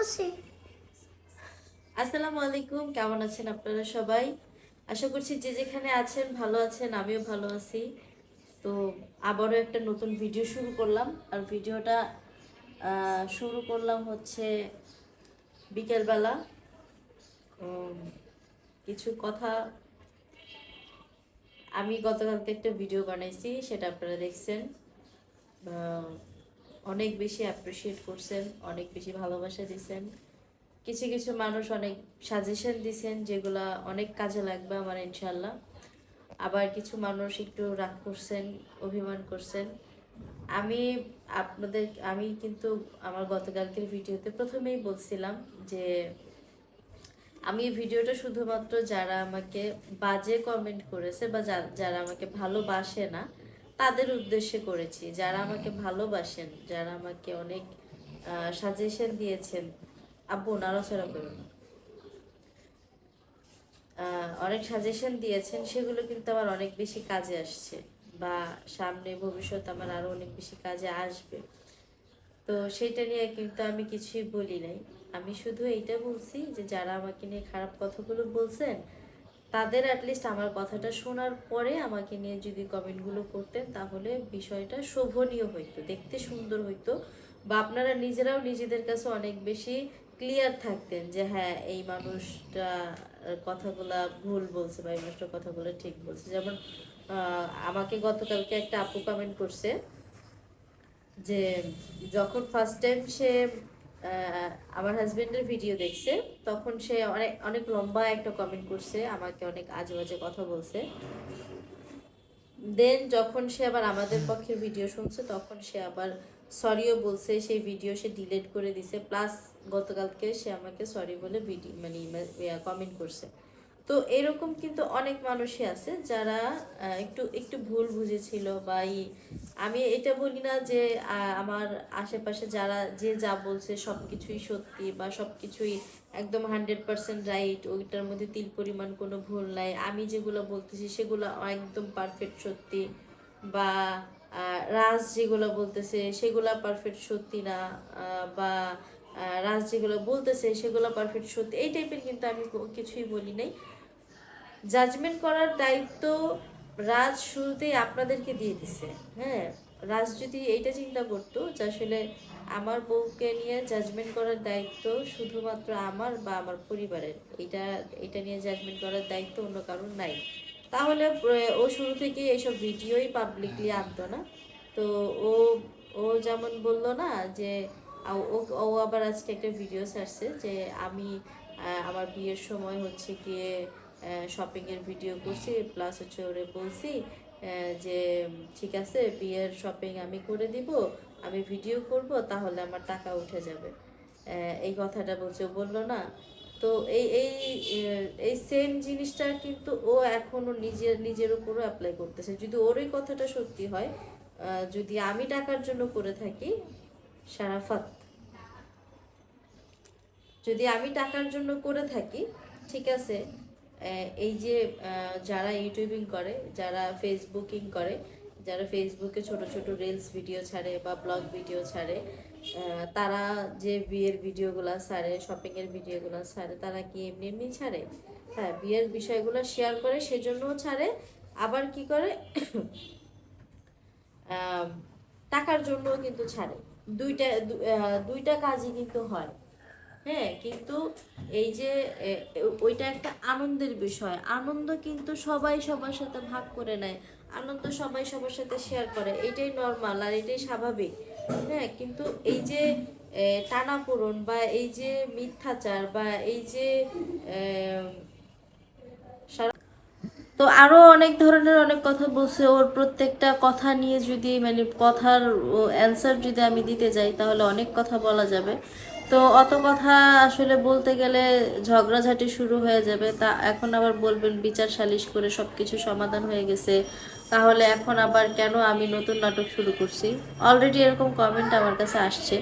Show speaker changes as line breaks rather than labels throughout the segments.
করছি
আসসালামু আলাইকুম, কেমন আছেন আপনারা সবাই? আশা করছি যে যেখানে আছেন ভালো আছেন, আমিও ভালো আছি। তো আবারও একটা নতুন ভিডিও শুরু করলাম। আর ভিডিওটা শুরু করলাম হচ্ছে বিকেলবেলা। কিছু কথা আমি গতকালকে একটা ভিডিও বানাইছি, সেটা আপনারা দেখছেন। অনেক বেশি অ্যাপ্রিসিয়েট করছেন, অনেক বেশি ভালোবাসা দিছেন। কিছু কিছু মানুষ অনেক সাজেশন দিছেন যেগুলা অনেক কাজে লাগবে আমার ইনশাল্লাহ আবার কিছু মানুষ একটু রাগ করছেন, অভিমান করছেন। আমি আপনাদের, আমি কিন্তু আমার গতকালকের ভিডিওতে প্রথমেই বলছিলাম যে আমি ভিডিওটা শুধুমাত্র যারা আমাকে বাজে কমেন্ট করেছে বা যারা আমাকে ভালোবাসে না তাদের উদ্দেশ্যে করেছি। যারা আমাকে ভালোবাসেন, যারা আমাকে অনেক সাজেশন দিয়েছেন, আব্বু নাড়াচাড়া করুন অনেক সাজেশন দিয়েছেন, সেগুলো কিন্তু আমার অনেক বেশি কাজে আসছে বা সামনে ভবিষ্যৎ আমার আরও অনেক বেশি কাজে আসবে। তো সেটা নিয়ে কিন্তু আমি কিছুই বলি নাই। আমি শুধু এইটা বলছি যে, যারা আমাকে নিয়ে খারাপ কথাগুলো বলছেন তাদের অ্যাটলিস্ট আমার কথাটা শোনার পরে আমাকে নিয়ে যদি কমেন্টগুলো করতেন, তাহলে বিষয়টা শোভনীয় হইতো, দেখতে সুন্দর হইতো। বা আপনারা নিজেরাও নিজেদের কাছে অনেক বেশি ক্লিয়ার থাকতেন যে হ্যাঁ এই মানুষটা কথাগুলা ভুল বলছে বা এই মানুষটা কথাগুলো ঠিক বলছে। যেমন আমাকে গতকালকে একটা আপু কমেন্ট করছে যে, যখন ফার্স্ট টাইম সে আমার হাজবেন্ডের ভিডিও দেখছে। তখন সে অনেক অনেক লম্বা একটা কমেন্ট করছে, আমাকে অনেক আজে বাজে কথা বলছে। দেন যখন সে আবার আমাদের পক্ষে ভিডিও শুনছে, তখন সে আবার সরিও বলছে, সেই ভিডিও সে ডিলেট করে দিছে। প্লাস গতকালকে সে আমাকে সরি বলে ভিডিও মানে কমেন্ট করছে। তো এরকম কিন্তু অনেক মানুষই আছে যারা একটু একটু ভুল বুঝেছিল বা আমি এটা বলি না যে আমার আশেপাশে যারা, যে যা বলছে সব কিছুই সত্যি বা সব কিছুই একদম হান্ড্রেড পার্সেন্ট রাইট, ওইটার মধ্যে তিল পরিমাণ কোনো ভুল নাই, আমি যেগুলো বলতেছি সেগুলো একদম পারফেক্ট সত্যি বা রাজ যেগুলো বলতেছে সেগুলো পারফেক্ট সত্যি না বা রাজ যেগুলো বলতেছে সেগুলো পারফেক্ট সত্যি, এই টাইপের কিন্তু আমি কিছুই বলি নাই। জাজমেন্ট করার দায়িত্ব রাজ শুরুতেই আপনাদেরকে দিয়ে দিছে। হ্যাঁ রাজ যদি এইটা চিন্তা করতো যে আসলে আমার বউকে নিয়ে জাজমেন্ট করার দায়িত্ব শুধুমাত্র আমার বা আমার পরিবারের এটা এটা নিয়ে জাজমেন্ট করার দায়িত্ব অন্য কারোর নাই। তাহলে ও শুরু থেকে এইসব ভিডিওই পাবলিকলি আনতো না। তো ও ও যেমন বলল না যে ও ও আবার আজকে একটা ভিডিও ছাড়ছে যে আমি আমার বিয়ের সময় হচ্ছে গিয়ে শপিং এর ভিডিও করছি প্লাস হচ্ছে ওরে বলছি যে ঠিক আছে, বিয়ের শপিং আমি করে দিব, আমি ভিডিও করব, তাহলে আমার টাকা উঠে যাবে। এই কথাটা বলছে বলল না। তো এই এই এই সেম জিনিসটা কিন্তু ও এখনও নিজের নিজের উপরও অ্যাপ্লাই করতেছে। যদি ওর এই কথাটা সত্যি হয় যদি আমি টাকার জন্য করে থাকি, সারাফাত। যদি আমি টাকার জন্য করে থাকি, ঠিক আছে এই যে যারা ইউটিউবিং করে, যারা ফেসবুকিং করে, যারা ফেসবুকে ছোট ছোট রিলস ভিডিও ছাড়ে বা ব্লগ ভিডিও ছাড়ে তারা যে বিয়ের ভিডিওগুলো ছাড়ে শপিংয়ের ভিডিওগুলো ছাড়ে, তারা কি এমনি এমনি ছাড়ে? হ্যাঁ বিয়ের বিষয়গুলো শেয়ার করে, সেজন্যও ছাড়ে। আবার কি করে? টাকার জন্যও কিন্তু ছাড়ে। দুইটা দুইটা কাজই কিন্তু হয়। হ্যাঁ কিন্তু এই যে ওইটা একটা আনন্দের বিষয়। আনন্দ কিন্তু সবাই সবার সাথে ভাগ করে নেয়। আনন্দ সবাই সবার সাথে শেয়ার করে। এটাই নর্মাল আর এটাই স্বাভাবিক। হ্যাঁ কিন্তু এই যে টানাপোড়ন বা এই যে, মিথ্যাচার বা এই যে তো আরও অনেক ধরনের অনেক কথা বলছে। ওর প্রত্যেকটা কথা নিয়ে যদি মানে কথার অ্যান্সার যদি আমি দিতে যাই, তাহলে অনেক কথা বলা যাবে। তো অত কথা আসলে বলতে গেলে ঝগড়াঝাটি শুরু হয়ে যাবে। তা এখন আবার বলবেন বিচার সালিশ করে সব কিছু সমাধান হয়ে গেছে। তাহলে এখন আবার কেন আমি নতুন নাটক শুরু করছি? অলরেডি এরকম কমেন্ট আমার কাছে আসছে।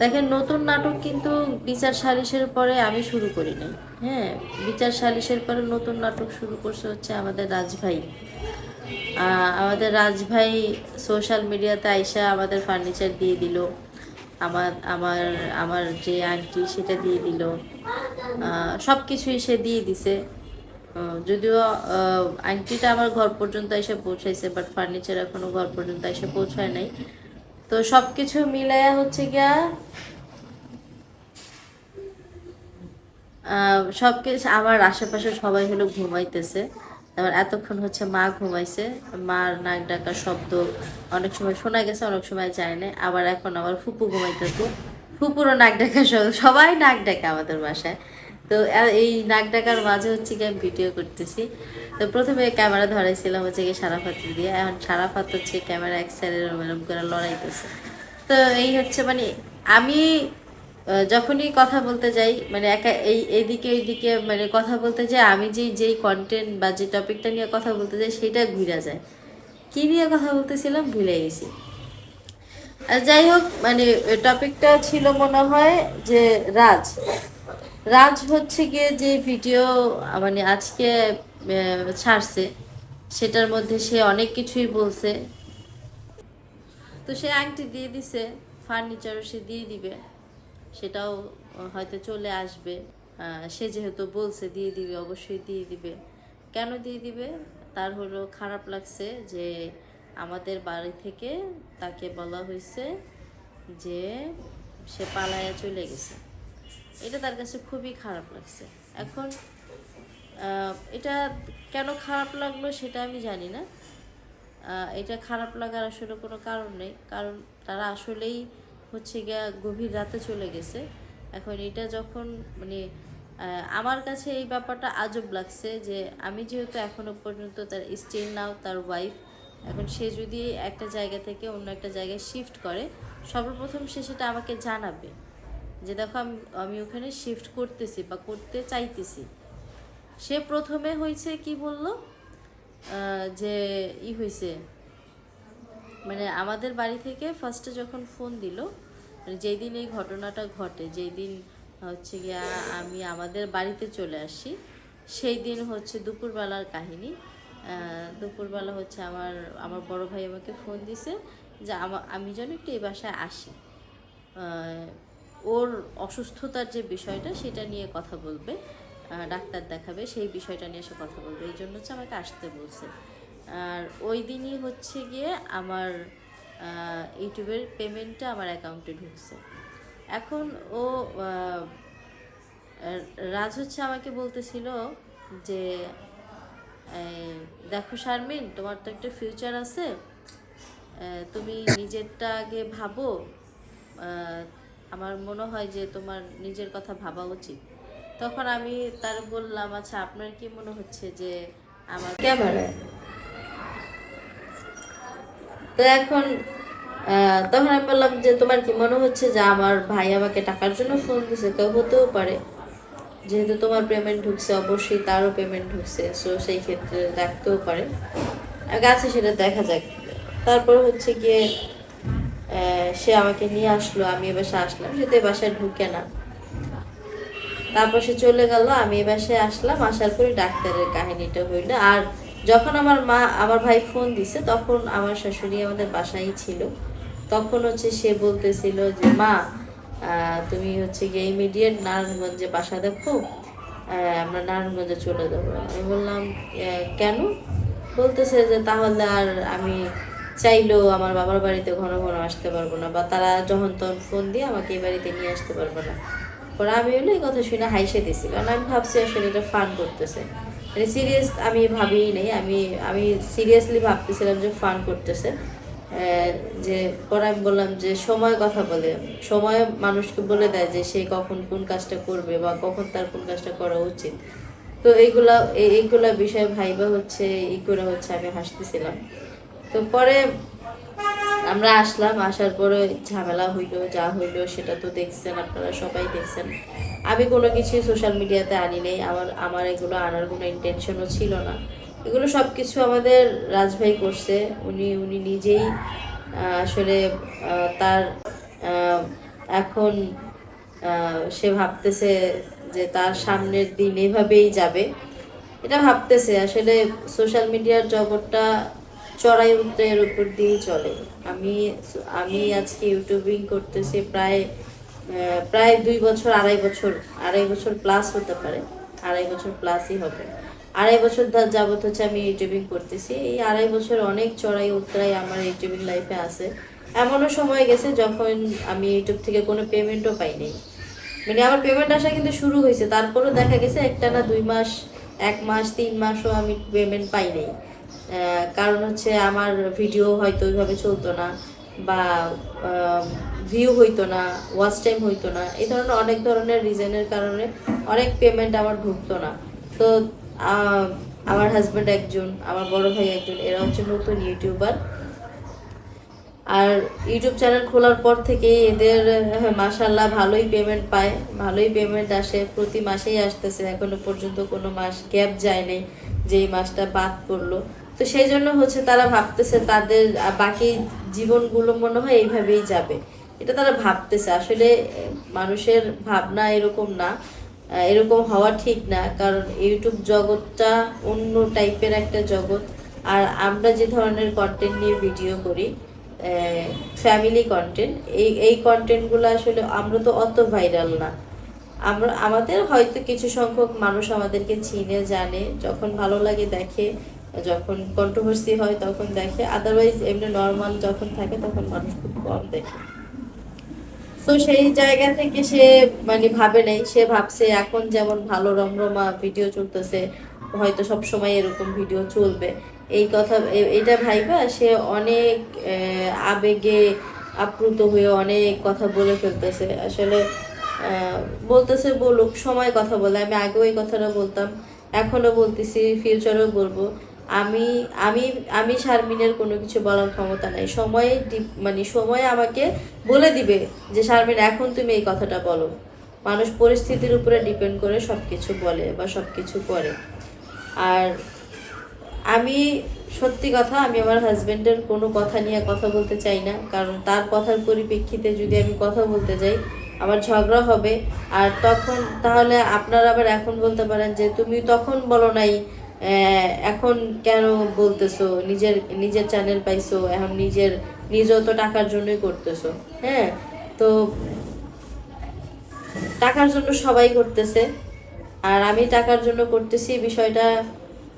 দেখেন, নতুন নাটক কিন্তু বিচার সালিশের পরে আমি শুরু করি নাই। হ্যাঁ বিচার সালিশের পরে নতুন নাটক শুরু করছে হচ্ছে আমাদের রাজভাই। আমাদের রাজভাই সোশ্যাল মিডিয়াতে আইসা আমাদের ফার্নিচার দিয়ে দিল। আমার আমার আমার যে আংটি সেটা দিয়ে দিল। সব কিছুই সে দিয়ে দিছে। যদিও আংটিটা আমার ঘর পর্যন্ত এসে পৌঁছাইছে বাট ফার্নিচার এখনও ঘর পর্যন্ত এসে পৌঁছায় নাই। তো সব কিছু মিলাইয়া হচ্ছে গিয়া সব কিছু আমার আশেপাশে সবাই হলো ঘুমাইতেছে। তারপর এতক্ষণ হচ্ছে মা ঘুমাইছে। মার নাক ডাকার শব্দ অনেক সময় শোনা গেছে, অনেক সময় যায় না আবার এখন আবার ফুপু ঘুমাইতেছে। ফুপুরও নাক ডাকার শব্দ, সবাই নাক ডাকে আমাদের বাসায়। তো এই নাক ডাকার মাঝে হচ্ছে কি আমি ভিডিও করতেছি। তো প্রথমে ক্যামেরা ধরাইছিলাম হচ্ছে কি সারাফাত দিয়ে। এখন সারাফাত হচ্ছে ক্যামেরা এক সাইডে করে লড়াইতেছে। তো এই হচ্ছে মানে আমি যখনই কথা বলতে যাই মানে একা এই এদিকে এইদিকে মানে কথা বলতে যাই আমি যেই যেই কন্টেন্ট বা যে টপিকটা নিয়ে কথা বলতে যাই, সেটা ঘুরে যায়। কি নিয়ে কথা বলতেছিলাম, ভুলে গেছি। আর যাই হোক মানে টপিকটা ছিল মনে হয় যে রাজ। রাজ হচ্ছে গিয়ে যে ভিডিও মানে আজকে ছাড়ছে, সেটার মধ্যে সে অনেক কিছুই বলছে। তো সে আংটি দিয়ে দিছে ফার্নিচারও সে দিয়ে দিবে। সেটাও হয়তো চলে আসবে। সে যেহেতু বলছে দিয়ে দিবে, অবশ্যই দিয়ে দিবে। কেন দিয়ে দিবে? তার হলো খারাপ লাগছে যে আমাদের বাড়ি থেকে তাকে বলা হয়েছে যে সে পালায়া চলে গেছে। এটা তার কাছে খুবই খারাপ লাগছে। এখন এটা কেন খারাপ লাগল সেটা আমি জানি না। এটা খারাপ লাগার আসলে কোনো কারণ নেই। কারণ তারা আসলেই হচ্ছে গিয়া গভীর রাতে চলে গেছে। এখন এটা যখন মানে আমার কাছে এই ব্যাপারটা আজব লাগছে যে আমি যেহেতু এখনও পর্যন্ত তার স্টিল নাও তার ওয়াইফ এখন সে যদি একটা জায়গা থেকে অন্য একটা জায়গায় শিফট করে, সর্বপ্রথম সে সেটা আমাকে জানাবে যে দেখো আমি আমি ওখানে শিফট করতেছি বা করতে চাইতেছি। সে প্রথমে হয়েছে কি বলল? যে ই হয়েছে মানে আমাদের বাড়ি থেকে ফার্স্টে যখন ফোন দিল মানে যেই দিন এই ঘটনাটা ঘটে যেই দিন হচ্ছে গিয়া আমি আমাদের বাড়িতে চলে আসি, সেই দিন হচ্ছে দুপুরবেলার কাহিনী। দুপুরবেলা হচ্ছে আমার আমার বড় ভাই আমাকে ফোন দিছে যে আমা- যেন একটু এই বাসায় আসি। ওর অসুস্থতার যে বিষয়টা, সেটা নিয়ে কথা বলবে ডাক্তার দেখাবে, সেই বিষয়টা নিয়ে সে কথা বলবে। এই জন্য হচ্ছে আমাকে আসতে বলছে। আর ওই দিনই হচ্ছে গিয়ে আমার ইউটিউবের পেমেন্টটা আমার অ্যাকাউন্টে ঢুকছে। এখন ও রাজ হচ্ছে আমাকে বলতেছিল যে দেখো শারমিন, তোমার তো একটা ফিউচার আছে। তুমি নিজেরটা আগে ভাবো। আমার মনে হয় যে তোমার নিজের কথা ভাবা উচিত। তখন আমি তার বললাম আচ্ছা আপনার কি মনে হচ্ছে যে আমার ক্যামেরায়? তো এখন তখন আমি বললাম যে, তোমার কি মনে হচ্ছে যে, আমার ভাই আমাকে টাকার জন্য ফোন দিছে? কেউ হতেও পারে। যেহেতু তোমার পেমেন্ট ঢুকছে, অবশ্যই তারও পেমেন্ট ঢুকছে সো সেই ক্ষেত্রে দেখতেও পারে। গাছে সেটা দেখা যাক। তারপর হচ্ছে গিয়ে সে আমাকে নিয়ে আসলো, আমি এ বাসায় আসলাম, সে তো এ বাসায় ঢুকে না। তারপর সে চলে গেল, আমি এ বাসায় আসলাম, আসার পরে ডাক্তারের কাহিনীটা হইল, আর যখন আমার মা, আমার ভাই ফোন দিছে, তখন আমার শাশুড়ি আমাদের বাসায় ছিল। তখন হচ্ছে সে বলতেছিল যে, মা তুমি হচ্ছে গিয়ে ইমিডিয়েট নারায়ণগঞ্জে বাসা দেখো আমরা নারায়ণগঞ্জে চলে যাব। আমি বললাম কেন? বলতেছে যে, তাহলে আর আমি চাইলেও আমার বাবার বাড়িতে ঘন ঘন আসতে পারব না বা তারা যখন তখন ফোন দিয়ে আমাকে এই বাড়িতে নিয়ে আসতে পারব না। পরে আমি হলো এই কথা শুনে হাইসে দিছি। কারণ আমি ভাবছি আসলে এটা ফান করতেছে। মানে সিরিয়াস আমি ভাবিই নেই। আমি আমি সিরিয়াসলি ভাবতেছিলাম যে ফান করতেছে। যে পরে আমি বললাম যে সময় কথা বলে। সময় মানুষকে বলে দেয় যে সে কখন কোন কাজটা করবে বা কখন তার কোন কাজটা করা উচিত। তো এইগুলা, এই- এইগুলা বিষয় ভাইবা হচ্ছে ই করে হচ্ছে আমি হাসতেছিলাম। তো পরে আমরা আসলাম, আসার পরে ঝামেলা হইল, যা হইল সেটা তো দেখছেন আপনারা, সবাই দেখছেন। আমি কোনো কিছুই সোশ্যাল মিডিয়াতে আনি নেই, আমার আমার এগুলো আনার কোনো ইন্টেনশনও ছিল না। এগুলো সব কিছু আমাদের রাজভাই করছে, উনি উনি নিজেই আসলে তার এখন সে ভাবতেছে যে তার সামনের দিন এভাবেই যাবে। এটা ভাবতেছে, আসলে সোশ্যাল মিডিয়ার জগৎটা চড়াই উত্তরের উপর দিয়েই চলে। আমি আমি আজকে ইউটিউবিং করতেছি প্রায় প্রায় দুই বছর, আড়াই বছর আড়াই বছর প্লাস হতে পারে। আড়াই বছর প্লাসই হবে। আড়াই বছর ধর যাবত হচ্ছে আমি ইউটিউবিং করতেছি। এই আড়াই বছর অনেক চড়াই উত্তরাই আমার ইউটিউবিং লাইফে আছে। এমনও সময় গেছে যখন আমি ইউটিউব থেকে কোনো পেমেন্টও পাইনি। মানে আমার পেমেন্ট আসা কিন্তু শুরু হয়েছে। তারপরও দেখা গেছে একটা না দুই মাস, এক মাস, তিন মাসও আমি পেমেন্ট পাই নাই কারণ হচ্ছে আমার ভিডিও হয়তো ওইভাবে চলতো না বা ভিউ হইতো না ওয়াচ টাইম হইতো না, এই ধরনের অনেক ধরনের রিজনের কারণে অনেক পেমেন্ট আমার ঢুকতো না। তো আমার হাজব্যান্ড একজন, আমার বড় ভাই একজন, এরা হচ্ছে নতুন ইউটিউবার আর ইউটিউব চ্যানেল খোলার পর থেকে এদের মাসাল্লাহ ভালোই পেমেন্ট পায়, ভালোই পেমেন্ট আসে, প্রতি মাসেই আসতেছে, এখনও পর্যন্ত কোনো মাস গ্যাপ যায় নাই যে এই মাসটা বাদ পড়ল। তো সেই জন্য হচ্ছে তারা ভাবতেছে তাদের বাকি জীবনগুলো মনে হয় এইভাবেই যাবে। এটা তারা ভাবতেছে। আসলে মানুষের ভাবনা এরকম না। এরকম হওয়া ঠিক না। কারণ ইউটিউব জগৎটা অন্য টাইপের একটা জগৎ। আর আমরা যে ধরনের কন্টেন্ট নিয়ে ভিডিও করি ফ্যামিলি কন্টেন্ট এই এই কন্টেন্টগুলো আসলে আমরা তো অত ভাইরাল না। আমরা, আমাদের হয়তো কিছু সংখ্যক মানুষ আমাদেরকে চিনে, জানে। যখন ভালো লাগে দেখে। যখন কন্ট্রোভার্সি হয়, তখন দেখে। আদারওয়াইজ এমনি নর্মাল যখন থাকে, তখন মানুষ খুব কম দেখে। তো সেই জায়গা থেকে সে মানে ভাবে নাই। সে ভাবছে, এখন যেমন ভালো রমরমা ভিডিও চলতেছে, হয়তো সব সময় এরকম ভিডিও চলবে। এই কথা এটা ভাইবা, সে অনেক আবেগে আপ্লুত হয়ে অনেক কথা বলে ফেলতেছে। আসলে বলতেছে, বলুক, সময় কথা বলে। আমি আগেও এই কথাটা বলতাম এখনও বলতেছি ফিউচারেও বলব। আমি আমি আমি শারমিনের কোনো কিছু বলার ক্ষমতা নাই। সময়ে মানে সময় আমাকে বলে দিবে যে, শারমিন, এখন তুমি এই কথাটা বলো। মানুষ পরিস্থিতির উপরে ডিপেন্ড করে সব কিছু বলে বা সব কিছু করে। আর আমি, সত্যি কথা, আমি আমার হাজব্যান্ডের কোনো কথা নিয়ে কথা বলতে চাই না। কারণ তার কথার পরিপ্রেক্ষিতে যদি আমি কথা বলতে যাই, আমার ঝগড়া হবে। আর তখন, তাহলে আপনারা আবার এখন বলতে পারেন যে, তুমি তখন বলো নাই এখন কেন বলতেছো? নিজের নিজের চ্যানেল পাইছো, এখন নিজের নিজেও তো টাকার জন্যই করতেছো হ্যাঁ? তো টাকার জন্য সবাই করতেছে, আর আমি টাকার জন্য করতেছি বিষয়টা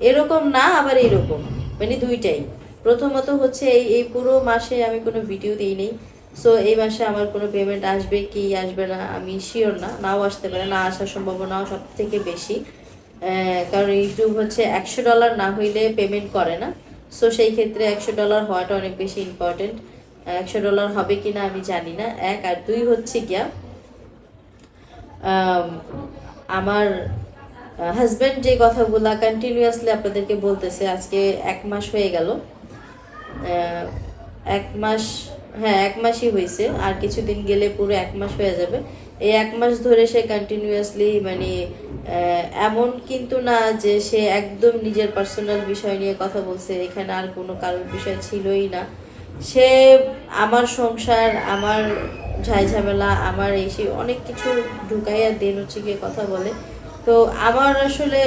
এরকম না, আবার এরকম। মানে দুইটাই। প্রথমত হচ্ছে এই এই পুরো মাসে আমি কোনো ভিডিও দিই নেই। সো এই মাসে আমার কোনো পেমেন্ট আসবে কি আসবে না, আমি শিওর না। নাও আসতে পারে, না আসার সম্ভাবনাও সব থেকে বেশি। কারণ ইউটিউব হচ্ছে একশো ডলার না হইলে পেমেন্ট করে না। সো সেই ক্ষেত্রে একশো ডলার হওয়াটা অনেক বেশি ইম্পর্টেন্ট একশো ডলার হবে কি না আমি জানি না। এক আর দুই হচ্ছে গিয়া আমার হাজব্যান্ড যে কথাগুলা কন্টিনিউয়াসলি আপনাদেরকে বলতেছে, আজকে এক মাস হয়ে গেল। এক মাস হ্যাঁ এক মাসই হয়েছে আর কিছুদিন গেলে পুরো এক মাস হয়ে যাবে। এই এক মাস ধরে সে কন্টিনিউয়াসলি মানে এমন কিন্তু না যে সে একদম নিজের পার্সোনাল বিষয় নিয়ে কথা বলছে, এখানে আর কোনো কারোর বিষয় ছিলই না। সে আমার সংসার, আমার ঝাই ঝামেলা আমার এই সে অনেক কিছু ঢুকাইয়া দেন হচ্ছে গিয়ে কথা বলে। তো আমার আসলে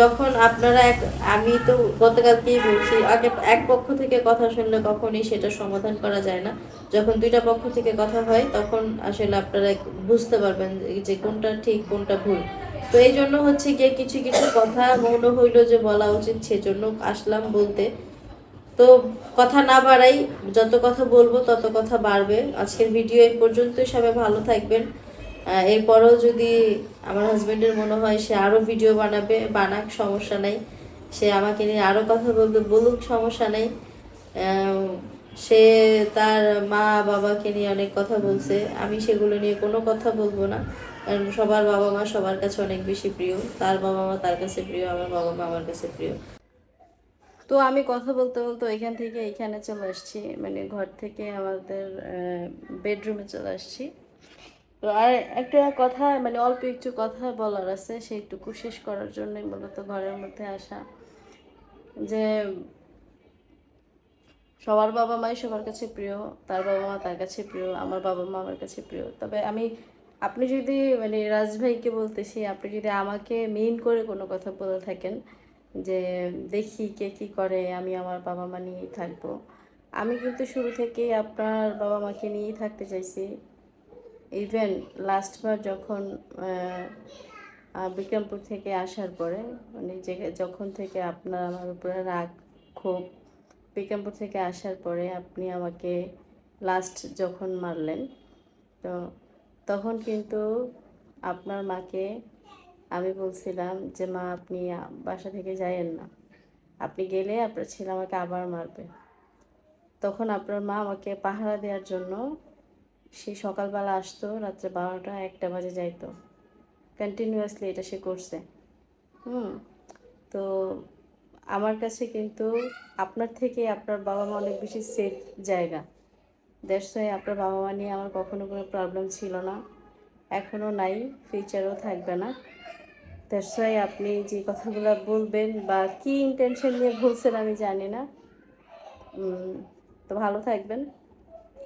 যখন আপনারা এক, আমি তো গতকালকেই বলছি, আগে এক পক্ষ থেকে কথা শুনলে কখনই সেটা সমাধান করা যায় না। যখন দুইটা পক্ষ থেকে কথা হয়, তখন আসলে আপনারা বুঝতে পারবেন যে কোনটা ঠিক, কোনটা ভুল। তো এই জন্য হচ্ছে গিয়ে কিছু কিছু কথা মনে হইল যে বলা উচিত, সেজন্য আসলাম বলতে। তো কথা না বাড়াই, যত কথা বলব তত কথা বাড়বে। আজকের ভিডিও এই পর্যন্তই, সবাই ভালো থাকবেন। এরপরেও যদি আমার হাজবেন্ডের মনে হয় সে আরও ভিডিও বানাবে, বানাক, সমস্যা নেই। সে আমাকে নিয়ে আরও কথা বলবে, বলুক, সমস্যা নেই। সে তার মা বাবাকে নিয়ে অনেক কথা বলছে। আমি সেগুলো নিয়ে কোনো কথা বলব না। কারণ সবার বাবা মা সবার কাছে অনেক বেশি প্রিয়। তার বাবা মা তার কাছে প্রিয়, আমার বাবা মা আমার কাছে প্রিয়। তো আমি কথা বলতে বলতে এখান থেকে এখানে চলে আসছি। মানে ঘর থেকে আমাদের বেডরুমে চলে আসছি। তো আর একটা কথা মানে অল্প একটু কথা বলার আছে, সেইটুকু শেষ করার জন্যই মূলত ঘরের মধ্যে আসা। যে সবার বাবা মাই সবার কাছে প্রিয়, তার বাবা মা তার কাছে প্রিয়, আমার বাবা মা আমার কাছে প্রিয়। তবে আমি, আপনি যদি মানে রাজভাইকে বলতেছি, আপনি যদি আমাকে মেইন করে কোনো কথা বলে থাকেন,
যে দেখি কে কি করে, আমি আমার বাবা মা নিয়েই থাকব। আমি কিন্তু শুরু থেকেই আপনার বাবা মাকে নিয়েই থাকতে চাইছি। ইভেন লাস্টবার যখন বিক্রমপুর থেকে আসার পরে মানে যে, যখন থেকে আপনার আমার উপরে রাগ, ক্ষোভ, বিক্রমপুর থেকে আসার পরে আপনি আমাকে লাস্ট যখন মারলেন, তো তখন কিন্তু আপনার মাকে আমি বলছিলাম যে, মা, আপনি বাসা থেকে যাইয়েন না। আপনি গেলে আপনার ছেলে আমাকে আবার মারবে। তখন আপনার মা আমাকে পাহারা দেওয়ার জন্য সে সকালবেলা আসতো রাত্রে বারোটা একটা বাজে যাইতো। কন্টিনিউয়াসলি এটা সে করছে। হুম। তো আমার কাছে কিন্তু আপনার থেকে আপনার বাবা মা অনেক বেশি সেফ জায়গা। দ্যাটস ওয়াই আপনার বাবা মা নিয়ে আমার কখনো কোনো প্রবলেম ছিল না। এখনও নাই ফিউচারও থাকবে না। দ্যাটস ওয়াই আপনি যে কথাগুলো বলবেন বা কী ইন্টেনশন নিয়ে বলছেন আমি জানি না। তো ভালো থাকবেন।